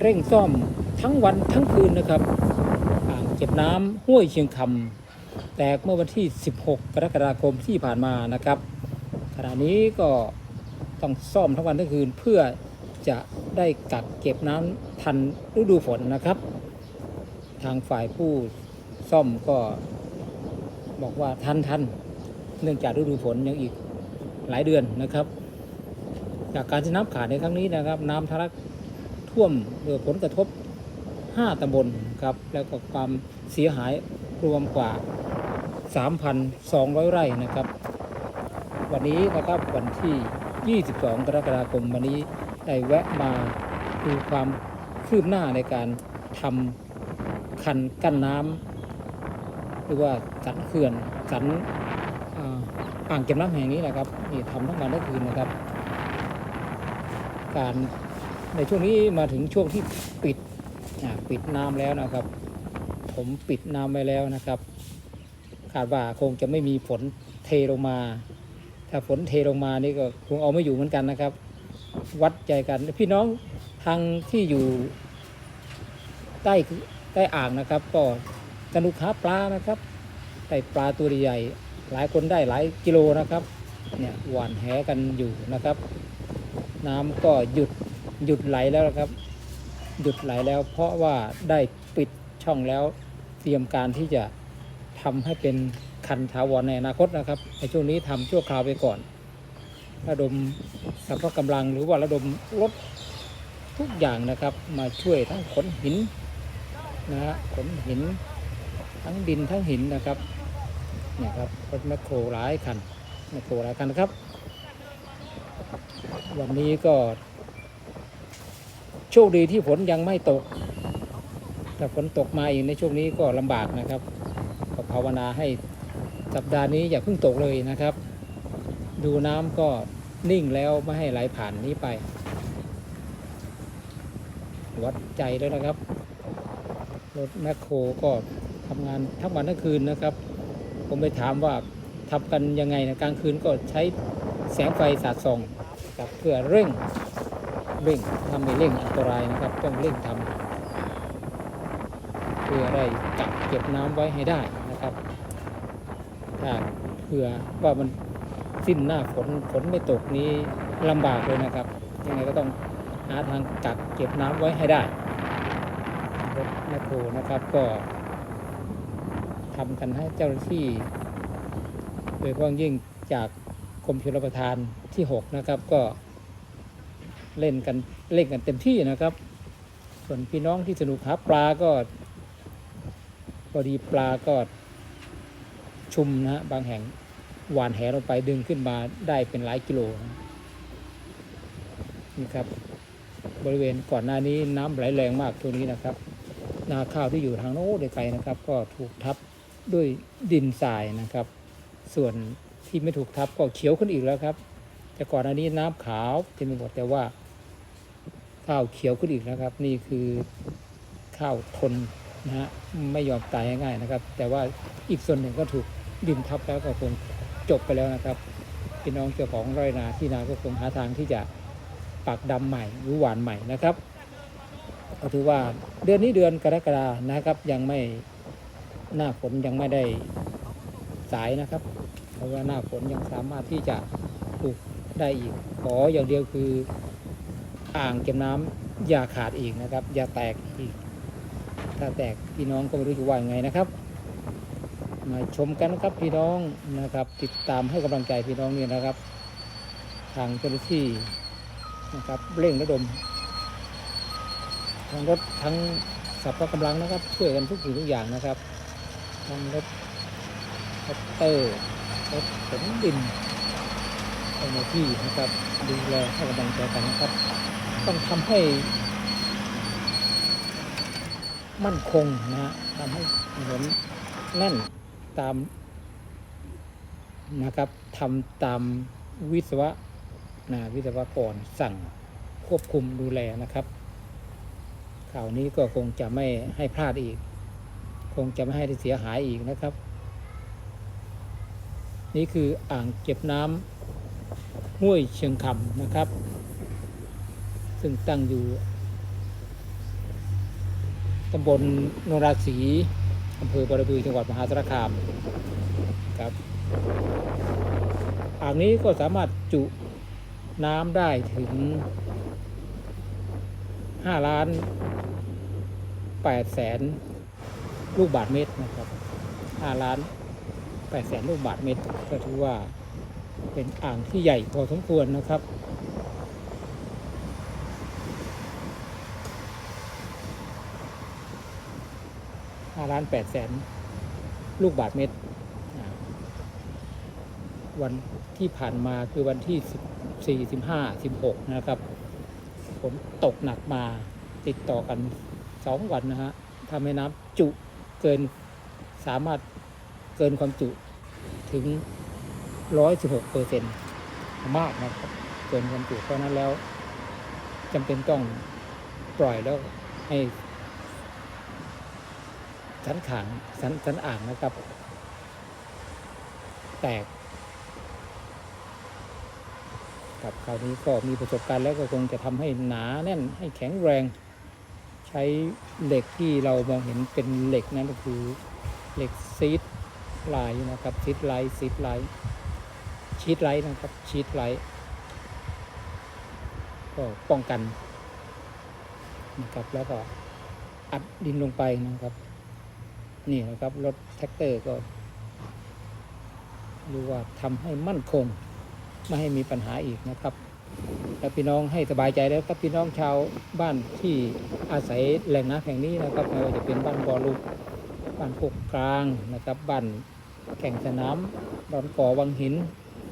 เร่งซ่อมทั้งวันทั้งคืนนะครับอ่างเก็บน้ำห้วยเชียงคำแตกเมื่อวันที่ 16 กรกฎาคมที่ผ่านมานะครับ ขณะนี้ก็ต้องซ่อมทั้งวันทั้งคืนเพื่อจะได้กักเก็บน้ำทันฤดูฝนนะครับ ทางฝ่ายผู้ซ่อมก็บอกว่าทันทันเนื่องจากฤดูฝนยังอีกหลายเดือนนะครับ จากการที่น้ำขาดในครั้งนี้นะครับ น้ำทะลัก ท่วมผลกระทบ 5ตำบลครับ แล้วก็ความเสียหายรวมกว่า 3,200 ไร่นะครับ วันนี้นะครับวันที่ 22 กรกฎาคมวันนี้ได้แวะมาดูความคืบหน้าในการทำคันกั้นน้ำหรือว่าสันเขื่อนสันอ่าอ่างเก็บน้ำแห่งนี้นะครับนี่ทำทั้งวันทั้งคืนนะครับ การ ในช่วงนี้มาถึงช่วงที่ปิดปิดน้ำแล้วนะครับ ผมปิดน้ำไว้แล้วนะครับ คาดว่าคงจะไม่มีฝนเทลงมา ถ้าฝนเทลงมานี่ก็คงเอาไม่อยู่เหมือนกันนะครับ วัดใจกันพี่น้องทางที่อยู่ใต้ใต้อ่างนะครับก็สนุกหาปลานะครับได้ปลาตัวใหญ่หลายคนได้หลายกิโลนะครับเนี่ยหวานแหกันอยู่นะครับ น้ำก็หยุด หยุดไหลแล้วครับ หยุดไหลแล้ว เพราะว่าได้ปิดช่องแล้วเตรียมการที่จะทำให้เป็นคันถาวรในอนาคตนะครับ ในช่วงนี้ทำชั่วคราวไปก่อน ระดมสรรพกำลังหรือว่าระดมรถทุกอย่างนะครับ มาช่วยทั้งขนหินนะฮะขนหิน ทั้งดินทั้งหินนะครับเนี่ยครับรถแมคโครหลายคันแมคโครหลายคันนะครับ วันนี้ก็ โชคดีที่ฝนยังไม่ตก แต่ฝนตกมาอีกในช่วงนี้ก็ลำบากนะครับก็ภาวนาให้สัปดาห์นี้อย่าเพิ่งตกเลยนะครับ ดูน้ำก็นิ่งแล้วไม่ให้ไหลผ่านนี้ไป วัดใจแล้วนะครับ รถแมคโครก็ทำงานทั้งวันทั้งคืนนะครับ ผมไปถามว่าทำกันยังไงนะกลางคืนก็ใช้แสงไฟสาดส่องครับเพื่อเร่ง เร่งทำให้เร่งอันตรายนะครับ ต้องเร่งทำเพื่ออะได้กักเก็บน้ำไว้ให้ได้นะครับถ้าเผื่อว่ามันสิ้นหน้าฝนฝนไม่ตกนี้ลำบากเลยนะครับ ยังไงก็ต้องหาทางกักเก็บน้ำไว้ให้ได้รถแมคโครนะครับก็ทำกันให้เจ้าหน้าที่ โดยเฉพาะอยยิ่งจากกรมชลประทานที่ 6 นะครับก็ เล่นกันเล่นกันเต็มที่นะครับ ส่วนพี่น้องที่สนุกหาปลาก็พอดีปลาก็ชุมนะฮะบางแห่งหวานแหลงไปดึงขึ้นมาได้เป็นหลายกิโลนะนี่ครับ บริเวณก่อนหน้านี้น้ำไหลแรงมากตัวนี้นะครับ นาข้าวที่อยู่ทางโน้นไกลนะครับ ก็ถูกทับด้วยดินทรายนะครับ ส่วนที่ไม่ถูกทับก็เขียวขึ้นอีกแล้วครับ แต่ก่อนอันนี้น้ำขาวเต็มไปหมดแต่ว่า ข้าวเขียวขึ้นอีกนะครับ นี่คือข้าวทนนะฮะไม่ยอมตายง่ายๆนะครับ แต่ว่าอีกส่วนหนึ่งก็ถูกดินทับแล้วก็คงจบไปแล้วนะครับพี่น้องเจ้าของไร่นาที่นาก็คงหาทางที่จะปักดำใหม่หรือหวานใหม่นะครับก็ถือว่าเดือนนี้เดือนกรกฎานะครับ ยังไม่หน้าฝนยังไม่ได้สายนะครับ เพราะว่าหน้าฝนยังสามารถที่จะปลูกได้อีกขออย่างเดียวคือ อ่างเก็บน้ำอย่าขาดอีกนะครับ อย่าแตกอีก ถ้าแตกพี่น้องก็ไม่รู้จะว่ายังไงนะครับ มาชมกันนะครับพี่น้องนะครับ ติดตามให้กำลังใจพี่น้องเนี่ยนะครับ ทางเจ้าหน้าที่นะครับ เร่งระดมทั้งรถทั้งสัพพะกำลังนะครับ ช่วยกันทุกสิ่งทุกอย่างนะครับทั้งรถแท็กเตอร์รถขนดินเจ้าหน้าที่นะครับดูแลให้กำลังใจกันนะครับ ต้องทำให้ มั่นคงนะฮะทำให้ถนนแน่นตามนะครับทำตามวิศวะนะวิศวกรสั่งควบคุมดูแลนะครับข่าวนี้ก็คงจะไม่ให้พลาดอีก คงจะไม่ให้ได้เสียหายอีกนะครับ นี่คืออ่างเก็บน้ำห้วยเชียงคำนะครับ ซึ่งตั้งอยู่ตำบลนราศีอำเภอบรบือจังหวัดมหาสารคามครับอ่างนี้ก็สามารถจุน้ำได้ถึง 5 ล้าน 8 แสนลูกบาทเมตรนะครับ 5 ล้าน 8 แสนลูกบาทเมตร ก็ถือว่าเป็นอ่างที่ใหญ่พอสมควรนะครับ 5ล้าน8แสนลูกบาทเมตร วันที่ผ่านมาคือวันที่ 14 15 16 นะครับฝนตกหนักมาติดต่อกัน 2 วันนะฮะทำให้น้ำจุเกินสามารถเกินความจุถึง 116เปอร์เซ็นต์มากนะครับเกินความจุเพราะนั้นแล้วจำเป็นต้องปล่อยแล้วให้ สันขางสันสันอ่างนะครับ แตกกับคราวนี้ก็มีประสบการณ์แล้วก็คงจะทำให้หนาแน่นให้แข็งแรง ใช้เหล็กที่เรามองเห็นเป็นเหล็กนั่นก็คือเหล็กซีดไลน์นะครับซีดไลท์ซีดไลท์ชีตไลท์นะครับชีตไลท์ก็ป้องกันนะครับแล้วก็อัดดินลงไปนะครับ นี่นะครับรถแท็กเตอร์ก็รู้ว่าทำให้มั่นคง ไม่ให้มีปัญหาอีกนะครับแล้วพี่น้องให้สบายใจแล้วครับพี่น้องชาวบ้านที่อาศัยแหล่งน้ำแห่งนี้นะครับไม่ว่าจะเป็นบ้านบอลุกบ้านโคกกลางนะครับบ้านแข่งสนามดอนก่อวังหิน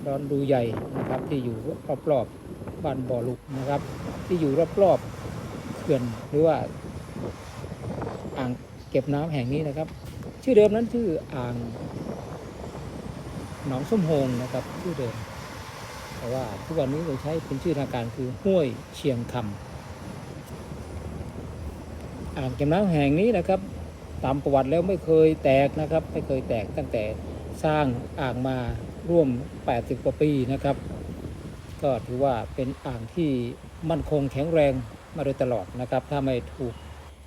ดอนดูใหญ่นะครับที่อยู่รอบๆบ้านบอลุกนะครับ ที่อยู่รอบๆเขื่อนหรือว่าอ่าง เก็บน้ำแห่งนี้นะครับ ชื่อเดิมนั้นชื่ออ่างหนองส้มโฮงนะครับชื่อเดิมแต่ว่าทุกวันนี้เราใช้เป็นชื่อทางการคือห้วยเชียงคำอ่างเก็บน้ำแห่งนี้นะครับ ตามประวัติแล้วไม่เคยแตกนะครับ ไม่เคยแตกตั้งแต่สร้างอ่างมาร่วม 80 กว่าปีนะครับ ก็ถือว่าเป็นอ่างที่มั่นคงแข็งแรงมาโดยตลอดนะครับ ถ้าไม่ถูก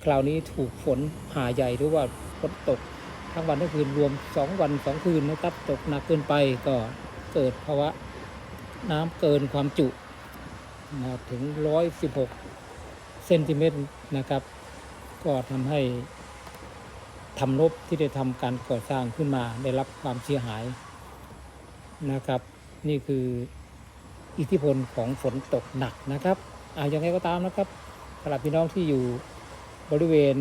คราวนี้ถูกฝนหาใหญ่หรือว่าฝนตกทั้งวันทั้งคืนรวม 2 วัน 2 คืนนะครับตกหนักเกินไปก็เกิดภาวะน้ำเกินความจุนะถึง 116 เซนติเมตรนะครับ ก็ทำให้ทำนบที่ได้ทำการก่อสร้างขึ้นมาได้รับความเสียหายนะครับ นี่คืออิทธิพลของฝนตกหนักนะครับอ่าอย่างไรก็ตามนะครับสำหรับพี่น้องที่อยู่ บริเวณ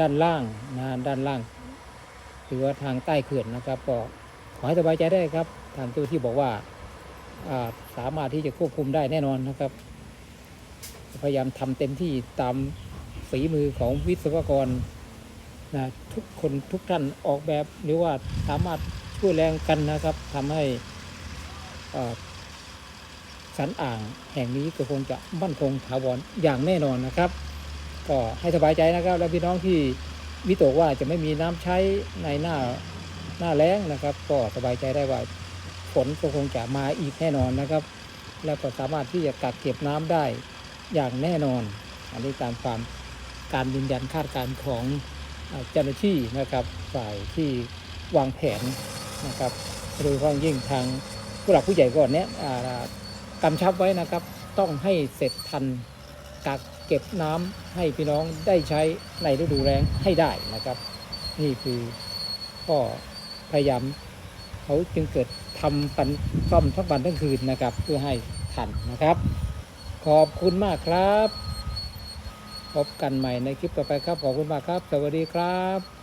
ด้านล่างนะด้านล่าง หรือว่าทางใต้เขื่อนนะครับก็ขอให้สบายใจได้ครับ ทางเจ้าที่บอกว่าสามารถที่จะควบคุมได้แน่นอนนะครับ พยายามทำเต็มที่ตามฝีมือของวิศวกรนะทุกคนทุกท่านออกแบบหรือว่าสามารถช่วยแรงกันนะครับทำให้สันอ่างแห่งนี้ก็คงจะมั่นคงถาวรอย่างแน่นอนนะครับ ก็ให้สบายใจนะครับ แล้วพี่น้องที่วิตกว่าจะไม่มีน้ำใช้ในหน้าหน้าแล้งนะครับ ก็สบายใจได้ว่าฝนก็คงจะมาอีกแน่นอนนะครับ แล้วก็สามารถที่จะกักเก็บน้ำได้อย่างแน่นอน อันนี้ตามความการยืนยันคาดการณ์ของเจ้าหน้าที่นะครับฝ่ายที่วางแผนนะครับโดยเฉพาะยิ่งทางผู้หลักผู้ใหญ่ก่อนเนี้ยกำชับไว้นะครับ ต้องให้เสร็จทันกัก เก็บน้ำให้พี่น้องได้ใช้ในฤดูแล้งให้ได้นะครับ นี่คือก็พยายามเขาจึงเกิดทำปันซ่อมทั้งวันทั้งคืนนะครับ เพื่อให้ทันนะครับ ขอบคุณมากครับ พบกันใหม่ในคลิปต่อไปครับ ขอบคุณมากครับ สวัสดีครับ